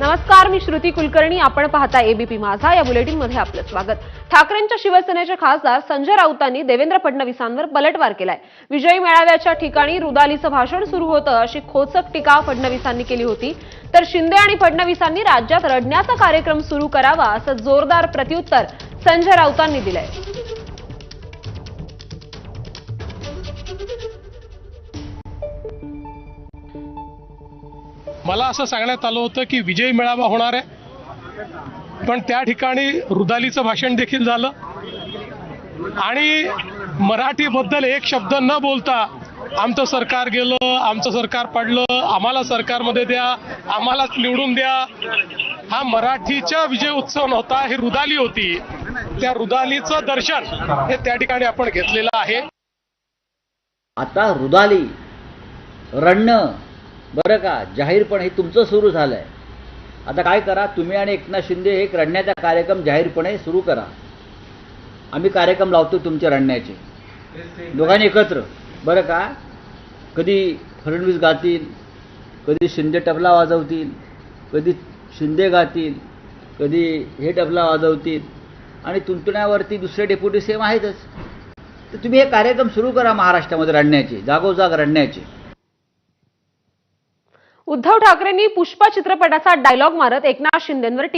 नमस्कार मी श्रुती कुलकर्णी. आपण पाहता एबीपी माझा. या बुलेटिनमध्ये आपलं स्वागत. ठाकरेंच्या शिवसेनेचे खासदार संजय राऊतांनी देवेंद्र फडणवीसांवर पलटवार केलाय. विजयी मेळाव्याच्या ठिकाणी रुदालीचं भाषण सुरू होतं अशी खोचक टीका फडणवीसांनी केली होती. तर शिंदे आणि फडणवीसांनी राज्यात रडण्याचा कार्यक्रम सुरू करावा असं जोरदार प्रत्युत्तर संजय राऊतांनी दिलंय. मला असं सांगण्यात आलं होतं की विजय मेळावा होणार आहे. पण त्या ठिकाणी रुदालीचं भाषण देखील झालं. आणि मराठीबद्दल एक शब्द न बोलता आमचं सरकार गेलं आमचं सरकार पडलं आम्हाला सरकारमध्ये द्या आम्हालाच निवडून द्या. हा मराठीचा विजय उत्सव नव्हता ही रुदाली होती. त्या रुदालीचं दर्शन हे त्या ठिकाणी आपण घेतलेलं आहे. आता रुदाली रडणं बरं का? जाहीरपणे हे तुमचं सुरू झालं आहे आता काय करा? तुम्ही आणि एकनाथ शिंदे हे एक रडण्याचा कार्यक्रम जाहीरपणे सुरू करा. आम्ही कार्यक्रम लावतो तुमचे रडण्याचे. दोघांनी एकत्र. बरं का? कधी फडणवीस गातील कधी शिंदे तबला वाजवतील कधी शिंदे गातील कधी हे तबला वाजवतील आणि तुंतण्यावरती दुसरे डेप्युटी सेम आहेतच. तर तुम्ही हे कार्यक्रम सुरू करा महाराष्ट्रामध्ये रडण्याचे जागोजाग रडण्याचे. उद्धव ठाकरेंनी पुष्पा चित्रपटाचा डायलॉग मारत एकनाथ शिंदेंवर टीका